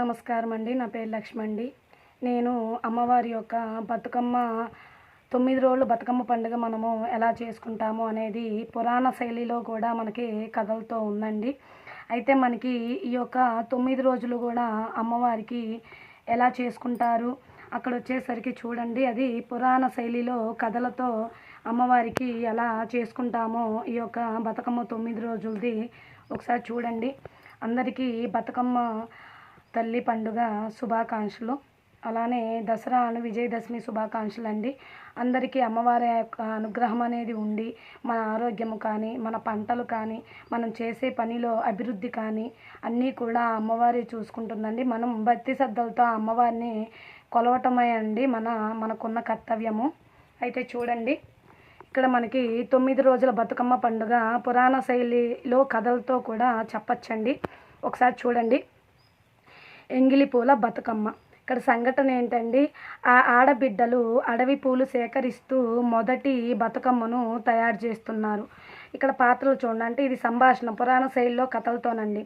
నమస్కారం అండి నా పేరు లక్ష్మండి. నేను అమ్మవారి యొక్క బతుకమ్మ తొమ్మిది రోజులు బతుకమ్మ పండుగ మనము ఎలా చేసుకుంటాము అనేది పురాణ శైలిలో కూడా మనకి కథలతో ఉందండి. అయితే మనకి ఈ యొక్క తొమ్మిది రోజులు కూడా అమ్మవారికి ఎలా చేసుకుంటారు అక్కడ వచ్చేసరికి చూడండి. అది పురాణ శైలిలో కథలతో అమ్మవారికి ఎలా చేసుకుంటామో ఈ యొక్క బతుకమ్మ తొమ్మిది రోజులది ఒకసారి చూడండి. అందరికీ బతుకమ్మ తల్లి పండుగ శుభాకాంక్షలు. అలానే దసరా అను విజయదశమి శుభాకాంక్షలు అండి అందరికీ అమ్మవారి యొక్క అనుగ్రహం అనేది ఉండి మన ఆరోగ్యము కానీ మన పంటలు కానీ మనం చేసే పనిలో అభివృద్ధి కానీ అన్నీ కూడా అమ్మవారి చూసుకుంటుందండి. మనం భక్తి శ్రద్ధలతో అమ్మవారిని కొలవటమే అండి మన మనకున్న కర్తవ్యము. అయితే చూడండి ఇక్కడ మనకి తొమ్మిది రోజుల బతుకమ్మ పండుగ పురాణ శైలిలో కథలతో కూడా చెప్పచ్చండి. ఒకసారి చూడండి. ఎంగిలి పూల బతుకమ్మ. ఇక్కడ సంఘటన ఏంటండి? ఆ ఆడబిడ్డలు అడవి పూలు సేకరిస్తూ మొదటి బతుకమ్మను తయారు చేస్తున్నారు. ఇక్కడ పాత్రలు చూడండి. అంటే ఇది సంభాషణ పురాణ శైలిలో కథలతోనండి.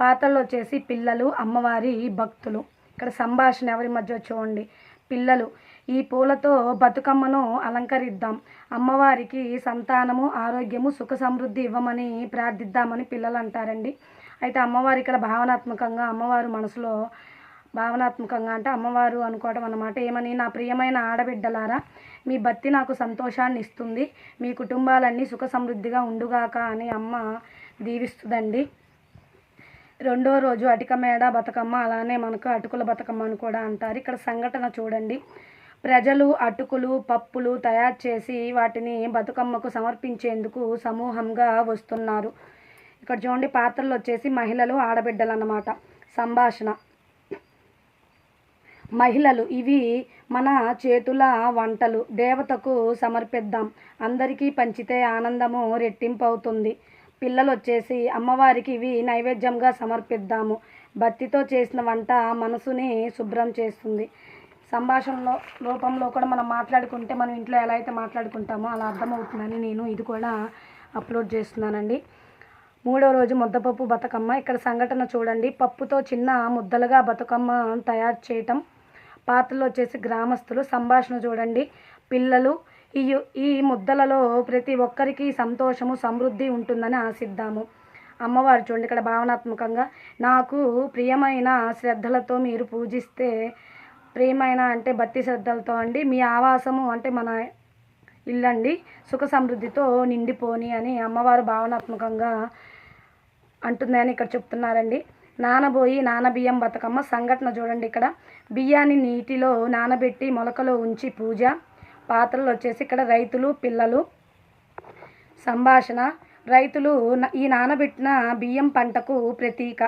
పాత్రలు వచ్చేసి పిల్లలు అమ్మవారి భక్తులు. ఇక్కడ సంభాషణ ఎవరి మధ్య చూడండి. పిల్లలు ఈ పూలతో బతుకమ్మను అలంకరిద్దాం. అమ్మవారికి సంతానము ఆరోగ్యము సుఖ సమృద్ధి ఇవ్వమని ప్రార్థిద్దామని పిల్లలు అంటారండి. అయితే అమ్మవారి ఇక్కడ భావనాత్మకంగా అమ్మవారు మనసులో భావనాత్మకంగా అంటే అమ్మవారు అనుకోవడం అన్నమాట. ఏమని నా ప్రియమైన ఆడబిడ్డలారా మీ భక్తి నాకు సంతోషాన్ని ఇస్తుంది. మీ కుటుంబాలన్నీ సుఖ సమృద్ధిగా ఉండుగాక అని అమ్మ దీవిస్తుందండి. రెండో రోజు అటిక మేడ బతుకమ్మ అలానే మనకు అటుకుల బతుకమ్మ అని కూడా అంటారు. ఇక్కడ సంఘటన చూడండి. ప్రజలు అటుకులు పప్పులు తయారు చేసి వాటిని బతుకమ్మకు సమర్పించేందుకు సమూహంగా వస్తున్నారు. ఇక్కడ చూడండి పాత్రలు వచ్చేసి మహిళలు ఆడబిడ్డలు అన్నమాట సంభాషణ. మహిళలు ఇవి మన చేతుల వంటలు. దేవతకు సమర్పిద్దాం. అందరికీ పంచితే ఆనందము రెట్టింపు అవుతుంది. పిల్లలు వచ్చేసి అమ్మవారికి ఇవి నైవేద్యంగా సమర్పిద్దాము. భక్తితో చేసిన వంట మనసుని శుభ్రం చేస్తుంది. సంభాషణలో రూపంలో కూడా మనం మాట్లాడుకుంటే మనం ఇంట్లో ఎలా అయితే మాట్లాడుకుంటామో అలా అర్థమవుతుందని నేను ఇది కూడా అప్లోడ్ చేస్తున్నానండి. మూడో రోజు ముద్దపప్పు బతుకమ్మ. ఇక్కడ సంఘటన చూడండి. పప్పుతో చిన్న ముద్దలుగా బతుకమ్మ తయారు చేయటం పాత్రలు వచ్చేసి గ్రామస్తులు సంభాషణ చూడండి. పిల్లలు ఈ ఈ ముద్దలలో ప్రతి ఒక్కరికి సంతోషము సమృద్ధి ఉంటుందని ఆశిద్దాము. అమ్మవారు చూడండి ఇక్కడ భావనాత్మకంగా నాకు ప్రియమైన శ్రద్ధలతో మీరు పూజిస్తే ప్రియమైన అంటే భక్తి శ్రద్ధలతో అండి మీ ఆవాసము అంటే మన ఇల్లండి. సుఖ సమృద్ధితో నిండిపోని అని అమ్మవారు భావనాత్మకంగా అంటుందని ఇక్కడ చెప్తున్నారండి. నానబోయి నానబియ్యం బతుకమ్మ సంఘటన చూడండి ఇక్కడ. బియ్యాన్ని నీటిలో నానబెట్టి మొలకలో ఉంచి పూజ. పాత్రలు వచ్చేసి ఇక్కడ రైతులు పిల్లలు. సంభాషణ. రైతులు ఈ నానబెట్టిన బియ్యం పంటకు ప్రతీక.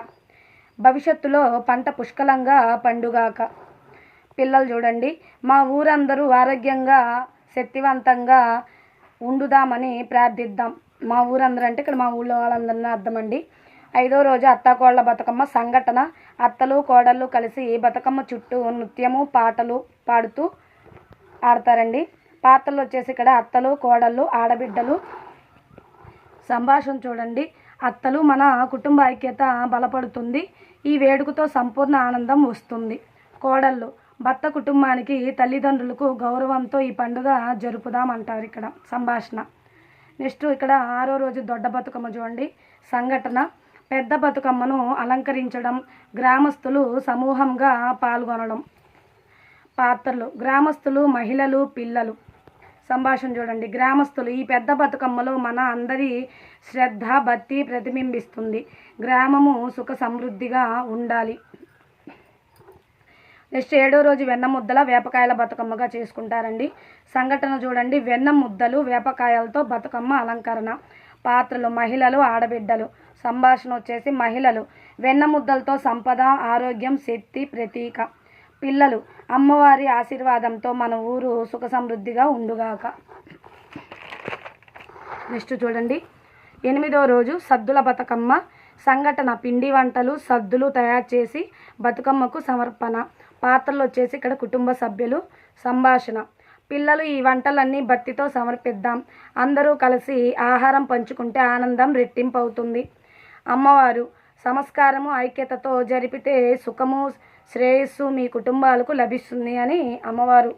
భవిష్యత్తులో పంట పుష్కలంగా పండుగాక. పిల్లలు చూడండి. మా ఊరందరూ ఆరోగ్యంగా శక్తివంతంగా ఉండుదామని ప్రార్థిద్దాం. మా ఊరందరూ అంటే ఇక్కడ మా ఊళ్ళో వాళ్ళందరినీ అర్థమండి. ఐదో రోజు అత్తాకోళ్ళ బతుకమ్మ సంఘటన. అత్తలు కోడళ్ళు కలిసి బతుకమ్మ చుట్టూ నృత్యము పాటలు పాడుతూ ఆడతారండి. పాత్రలు వచ్చేసి ఇక్కడ అత్తలు కోడళ్ళు ఆడబిడ్డలు. సంభాషణ చూడండి. అత్తలు మన కుటుంబ ఐక్యత బలపడుతుంది. ఈ వేడుకతో సంపూర్ణ ఆనందం వస్తుంది. కోడళ్ళు భర్త కుటుంబానికి తల్లిదండ్రులకు గౌరవంతో ఈ పండుగ జరుపుదామంటారు ఇక్కడ సంభాషణ. నెక్స్ట్ ఇక్కడ ఆరో రోజు దొడ్డ బతుకమ్మ చూడండి. సంఘటన. పెద్ద బతుకమ్మను అలంకరించడం గ్రామస్తులు సమూహంగా పాల్గొనడం. పాత్రలు. గ్రామస్తులు మహిళలు పిల్లలు. సంభాషణ చూడండి. గ్రామస్తులు ఈ పెద్ద బతుకమ్మలో మన అందరి శ్రద్ధ భక్తి ప్రతిబింబిస్తుంది. గ్రామము సుఖ సమృద్ధిగా ఉండాలి. నెక్స్ట్ ఏడో రోజు వెన్న ముద్దల వేపకాయల బతుకమ్మగా చేసుకుంటారండి. సంఘటన చూడండి. వెన్న ముద్దలు వేపకాయలతో బతుకమ్మ అలంకరణ. పాత్రలు మహిళలు ఆడబిడ్డలు. సంభాషణ వచ్చేసి మహిళలు. వెన్న ముద్దలతో సంపద ఆరోగ్యం శక్తి ప్రతీక. పిల్లలు అమ్మవారి ఆశీర్వాదంతో మన ఊరు సుఖ సమృద్ధిగా ఉండుగాక. నెక్స్ట్ చూడండి. ఎనిమిదో రోజు సద్దుల బతుకమ్మ. సంఘటన పిండి వంటలు సద్దులు తయారు చేసి బతుకమ్మకు సమర్పణ. పాత్రలు వచ్చేసి ఇక్కడ కుటుంబ సభ్యులు సంభాషణ. పిల్లలు ఈ వంటలన్నీ భక్తితో సమర్పిద్దాం. అందరూ కలిసి ఆహారం పంచుకుంటే ఆనందం రెట్టింపవుతుంది. అమ్మవారు సంస్కారము ఐక్యతతో జరిపితే సుఖము శ్రేయస్సు మీ కుటుంబాలకు లభిస్తుంది అని అమ్మవారు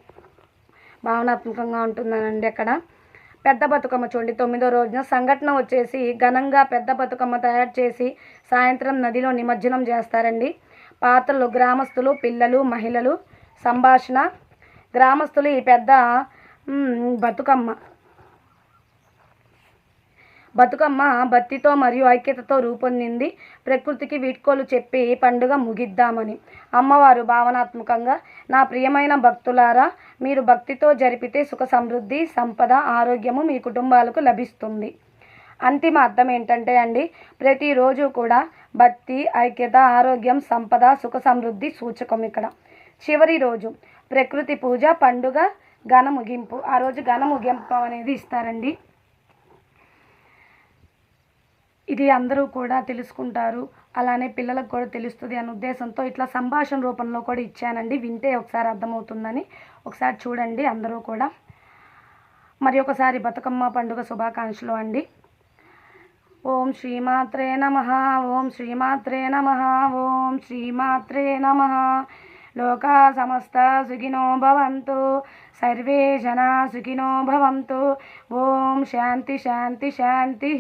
భావనాత్మకంగా ఉంటుందనండి అక్కడ. పెద్ద బతుకమ్మ చూడండి తొమ్మిదో రోజున సంఘటన వచ్చేసి ఘనంగా పెద్ద బతుకమ్మ తయారు చేసి సాయంత్రం నదిలో నిమజ్జనం చేస్తారండి. పాత్రలు గ్రామస్తులు పిల్లలు మహిళలు సంభాషణ. గ్రామస్తులు ఈ పెద్ద బతుకమ్మ. బతుకమ్మ భక్తితో మరియు ఐక్యతతో రూపొందింది. ప్రకృతికి వీడ్కోలు చెప్పి పండుగ ముగిద్దామని. అమ్మవారు భావనాత్మకంగా నా ప్రియమైన భక్తులారా మీరు భక్తితో జరిపితే సుఖ సమృద్ధి సంపద ఆరోగ్యము మీ కుటుంబాలకు లభిస్తుంది. అంతిమ అర్థం ఏంటంటే అండి ప్రతిరోజు కూడా భక్తి ఐక్యత ఆరోగ్యం సంపద సుఖ సమృద్ధి సూచకం ఇక్కడ. చివరి రోజు ప్రకృతి పూజ పండుగ ఘన ముగింపు. ఆ రోజు ఘన ముగింపు అనేది ఇస్తారండి. ఇది అందరూ కూడా తెలుసుకుంటారు. అలానే పిల్లలకు కూడా తెలుస్తుంది అనే ఉద్దేశంతో ఇట్లా సంభాషణ రూపంలో కూడా ఇచ్చానండి. వింటే ఒకసారి అర్థమవుతుందని. ఒకసారి చూడండి అందరూ కూడా. మరి ఒకసారి బతుకమ్మ పండుగ శుభాకాంక్షలు అండి. ఓం శ్రీమాత్రే నమ ఓం శ్రీమాత్రే నమ ఓం శ్రీమాత్రే నమ. లోకా సమస్త సుఖినో భవంతు సర్వే జనా సుఖినో భవంతు. ఓం శాంతి శాంతి శాంతి.